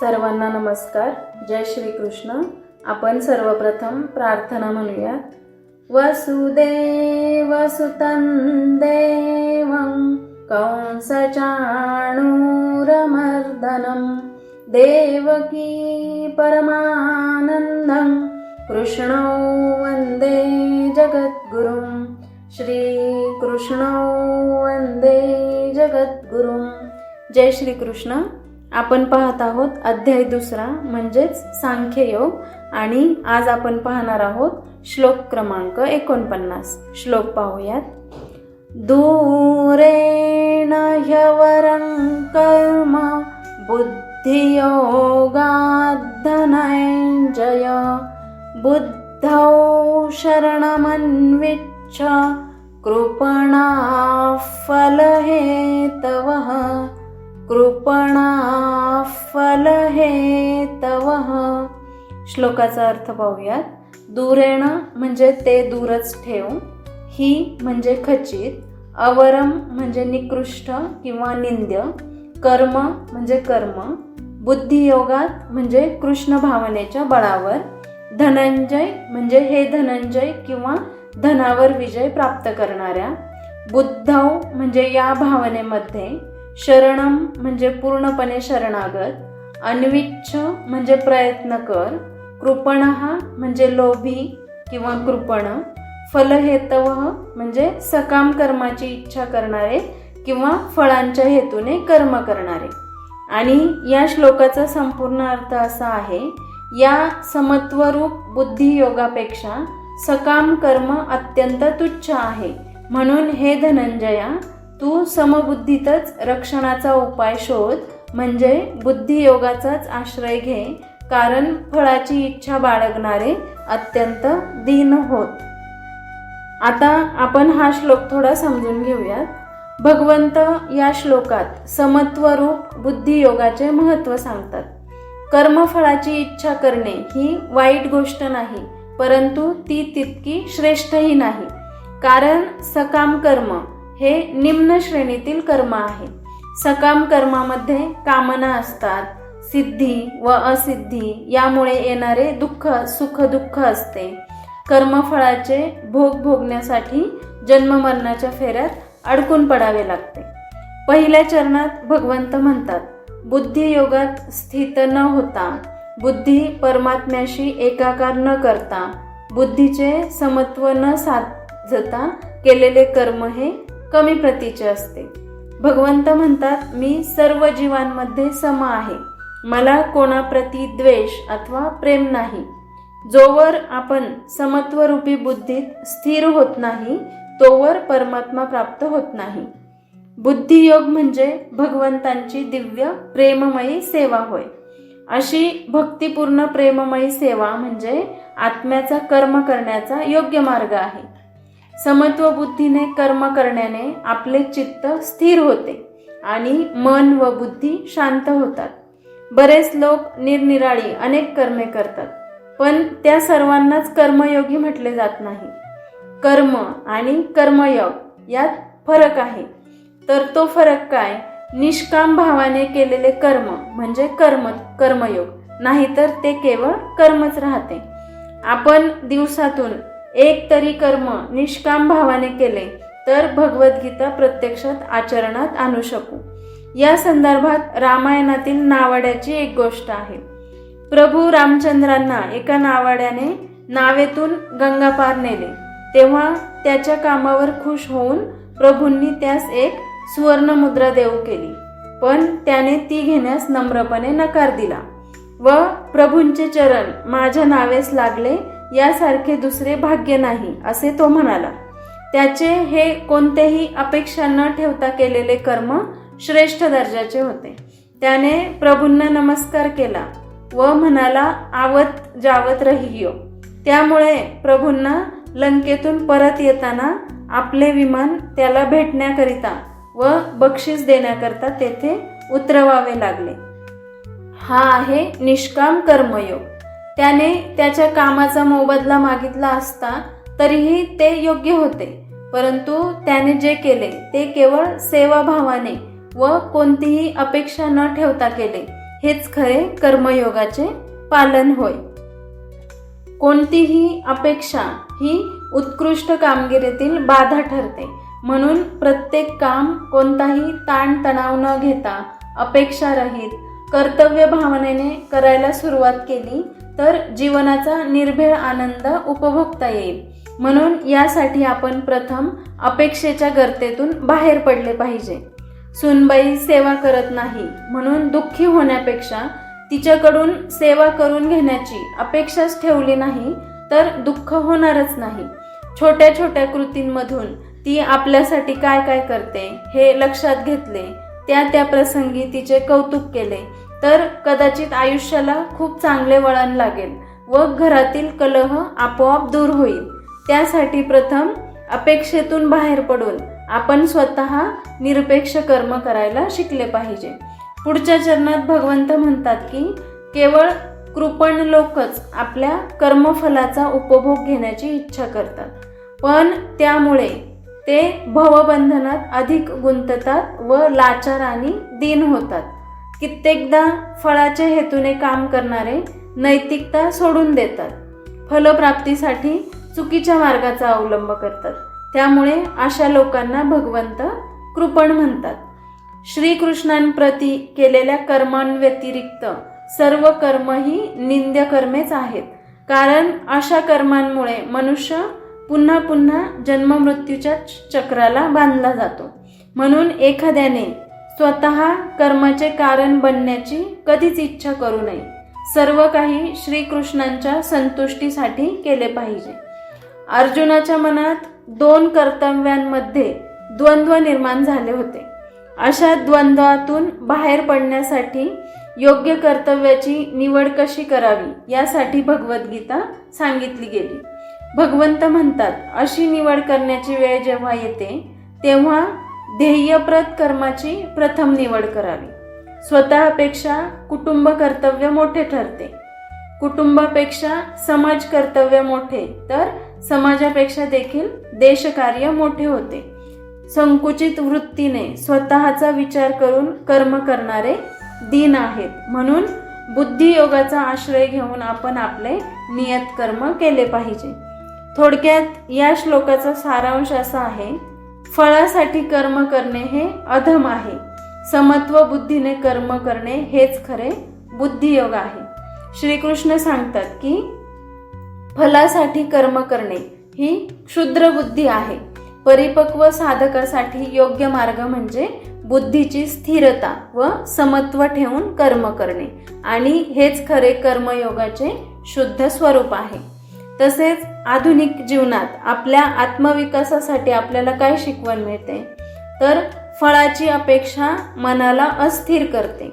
सर्वांना नमस्कार. जय श्री कृष्ण आपण सर्वप्रथम प्रार्थना म्हणूया वसुदेवसुतं देवं कंसचाणूरमर्दनं. देवकी परमानन्दं कृष्णौ वन्दे जगद्गुरुं. श्रीकृष्णौ वन्दे जगद्गुरुं. जय श्रीकृष्ण. आपण पाहत आहोत अध्याय दुसरा म्हणजेच सांख्ययोग. आणि आज आपण पाहणार आहोत श्लोक क्रमांक एकोणपन्नास. श्लोक पाहूयात. दूरेण ह्यवरं कर्म बुद्धियोगाद्धनञ्जय बुद्धौ शरणमन्विच्छ कृपणाः फलहेतवः। कृपणा तव. श्लोकाचा अर्थ पाहूयात. दूरेण म्हणजे ते दूरच ठेव ही म्हणजे खचित अवरम म्हणजे निकृष्ट किंवा निंद्य कर्म म्हणजे कर्म बुद्धियोगात म्हणजे कृष्ण भावनेच्या बळावर धनंजय म्हणजे हे धनंजय किंवा धनावर विजय प्राप्त करणाऱ्या बुद्धव म्हणजे या भावनेमध्ये शरणम म्हणजे पूर्णपणे शरणागत अन्विच्छ म्हणजे प्रयत्न कर कृपण म्हणजे लोभी किंवा कृपण फलहेतव म्हणजे सकाम कर्माची इच्छा करणारे किंवा फळांच्या हेतूने कर्म करणारे. आणि या श्लोकाचा संपूर्ण अर्थ असा आहे या समत्वरूप बुद्धियोगापेक्षा सकाम कर्म अत्यंत तुच्छ आहे. म्हणून हे धनंजया तू समबुद्धीतच रक्षणाचा उपाय शोध म्हणजे बुद्धियोगाचाच आश्रय घे कारण फळाची इच्छा बाळगणारे अत्यंत दीन होत. आता आपण हा श्लोक थोडा समजून घेऊयात. भगवंत या श्लोकात समत्वरूप बुद्धियोगाचे महत्त्व सांगतात. कर्मफळाची इच्छा करणे ही वाईट गोष्ट नाही परंतु ती तितकी श्रेष्ठही नाही कारण सकाम कर्म हे निम्न श्रेणीतील कर्म आहे. सकाम कर्मामध्ये कामना असतात. सिद्धी व असिद्धी यामुळे येणारे दुःख सुख दुःख असते. कर्मफळाचे भोग भोगण्यासाठी जन्ममरणाच्या फेऱ्यात अडकून पडावे लागते. पहिल्या चरणात भगवंत म्हणतात बुद्धियोगात स्थित न होता. बुद्धी परमात्म्याशी एकाकार न करता. बुद्धीचे समत्व न साधता केलेले कर्म हे कमी प्रतीचे असते. भगवंत म्हणतात मी सर्व जीवांमध्ये सम आहे. मला कोणाप्रती द्वेष अथवा प्रेम नाही. जोवर आपण समत्वरूपी बुद्धीत स्थिर होत नाही तोवर परमात्मा प्राप्त होत नाही. बुद्धियोग म्हणजे भगवंतांची दिव्य प्रेममयी सेवा होय. अशी भक्तिपूर्ण प्रेममयी सेवा म्हणजे आत्म्याचा कर्म करण्याचा योग्य मार्ग आहे. समत्व बुद्धीने कर्म करण्याने आपले चित्त स्थिर होते आणि मन व बुद्धी शांत होतात. बरेच लोक निरनिराळी अनेक कर्मे करतात पण त्या सर्वांनाच कर्मयोगी म्हटले जात नाही. कर्म आणि कर्मयोग यात फरक आहे. तर तो फरक काय? निष्काम भावाने केलेले कर्म म्हणजे कर्म कर्मयोग. नाहीतर ते केवळ कर्मच राहते. आपण दिवसातून एक तरी कर्म निष्काम भावाने केले तर भगवद्गीता प्रत्यक्षात आचरणात आणू शकू. या संदर्भात रामायणातील नावाड्याची एक गोष्ट आहे. प्रभू रामचंद्रांना एका नावाड्याने नावेतून गंगा पार नेले. तेव्हा त्याच्या कामावर खुश होऊन प्रभूंनी त्यास एक सुवर्ण मुद्रा देऊ केली. पण त्याने ती घेण्यास नम्रपणे नकार दिला व प्रभूंचे चरण माझ्या नावेस लागले यासारखे दुसरे भाग्य नाही असे तो म्हणाला. त्याचे हे कोणतेही अपेक्षा न ठेवता केलेले कर्म श्रेष्ठ दर्जाचे होते. त्याने प्रभूंना नमस्कार केला व म्हणाला आवत जावत रहियो त्यामुळे प्रभूंना लंकेतून परत येताना आपले विमान त्याला भेटण्याकरिता व बक्षीस देण्याकरता तेथे उतरवावे लागले. हा आहे निष्काम कर्मयोग. त्याने त्याच्या कामाचा मोबदला मागितला असता तरीही ते योग्य होते. परंतु त्याने जे केले ते केवळ सेवाभावाने व कोणतीही अपेक्षा न ठेवता केले. हेच खरे कर्मयोगाचे पालन होय. कोणतीही अपेक्षा ही उत्कृष्ट कामगिरीतील बाधा ठरते. म्हणून प्रत्येक काम कोणताही ताणतणाव न घेता अपेक्षारहित कर्तव्य भावनेने करायला सुरुवात केली तर जीवनाचा निर्भेळ आनंद उपभोगता येईल. म्हणून यासाठी आपण प्रथम अपेक्षेच्या गर्तेतून बाहेर पडले पाहिजे. सुनबाई सेवा करत नाही म्हणून दुःखी होण्यापेक्षा तिच्याकडून सेवा करून घेण्याची अपेक्षाच ठेवली नाही तर दुःख होणारच नाही. छोट्या छोट्या कृतींमधून ती आपल्यासाठी काय काय करते हे लक्षात घेतले त्या त्या प्रसंगी तिचे कौतुक केले. तर कदाचित आयुष्याला खूप चांगले वळण लागेल व घरातील कलह आपोआप दूर होईल. त्यासाठी प्रथम अपेक्षेतून बाहेर पडून आपण स्वतः निरपेक्ष कर्म करायला शिकले पाहिजे. पुढच्या चरणात भगवंत म्हणतात की केवळ कृपण लोकच आपल्या कर्मफलाचा उपभोग घेण्याची इच्छा करतात. पण त्यामुळे ते भवबंधनात अधिक गुंततात व लाचार आणि दीन होतात. कित्येकदा फळाच्या हेतूने काम करणारे नैतिकता सोडून देतात. फलप्राप्तीसाठी चुकीच्या मार्गाचा अवलंब करतात. त्यामुळे अशा लोकांना भगवंत कृपण म्हणतात. श्रीकृष्णांप्रती केलेल्या कर्मांव्यतिरिक्त सर्व कर्म ही निंद्य कर्मेच आहेत. कारण अशा कर्मांमुळे मनुष्य पुन्हा पुन्हा जन्ममृत्यूच्या चक्राला बांधला जातो. म्हणून एखाद्याने स्वतः कर्माचे कारण बनण्याची कधीच इच्छा करू नये. सर्व काही श्रीकृष्णांच्या संतुष्टीसाठी केले पाहिजे. अर्जुनाच्या मनात दोन कर्तव्यांमध्ये द्वंद्व निर्माण झाले होते. अशा द्वंद्वातून बाहेर पडण्यासाठी योग्य कर्तव्याची निवड कशी करावी यासाठी भगवद्गीता सांगितली गेली. भगवंत म्हणतात अशी निवड करण्याची वेळ जेव्हा येते तेव्हा ध्येयप्रत कर्माची प्रथम निवड करावी. स्वतःपेक्षा कुटुंब कर्तव्य मोठे ठरते. कुटुंबापेक्षा समाज कर्तव्य मोठे तर समाजापेक्षा देखील देशकार्य मोठे होते. संकुचित वृत्तीने स्वतःचा विचार करून कर्म करणारे दिन आहेत. म्हणून बुद्धियोगाचा आश्रय घेऊन आपण आपले नियत कर्म केले पाहिजे. थोडक्यात या श्लोकाचा सारांश असा आहे फळासाठी कर्म करणे हे अधम आहे. समत्व बुद्धीने कर्म करणे हेच खरे बुद्धियोग आहे. श्रीकृष्ण सांगतात की फलासाठी कर्म करणे ही क्षुद्र बुद्धी आहे. परिपक्व साधकासाठी योग्य मार्ग म्हणजे बुद्धीची स्थिरता व समत्व ठेवून कर्म करणे. आणि हेच खरे कर्मयोगाचे शुद्ध स्वरूप आहे. तसेच आधुनिक जीवनात आपल्या आत्मविकासासाठी आपल्याला काय शिकवण मिळते? तर फळाची अपेक्षा मनाला अस्थिर करते.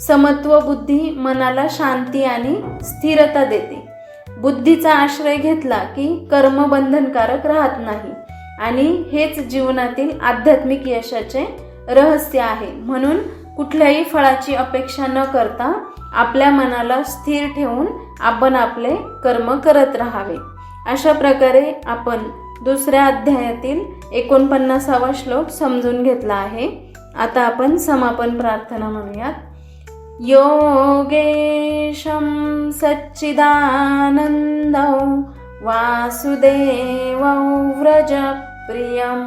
समत्व बुद्धी मनाला शांती आणि स्थिरता देते. बुद्धीचा आश्रय घेतला की कर्म बंधनकारक राहत नाही. आणि हेच जीवनातील आध्यात्मिक यशाचे रहस्य आहे. म्हणून कुठल्याही फळाची अपेक्षा न करता आपल्या मनाला स्थिर ठेवून आपण आपले कर्म करत राहावे. अशा प्रकारे आपण दुसऱ्या अध्यायातील एकोणपन्नासावा श्लोक समजून घेतला आहे. आता आपण समापन प्रार्थना म्हणूयात. योगेशं सच्चिदानन्दौ वासुदेवौ व्रजप्रियं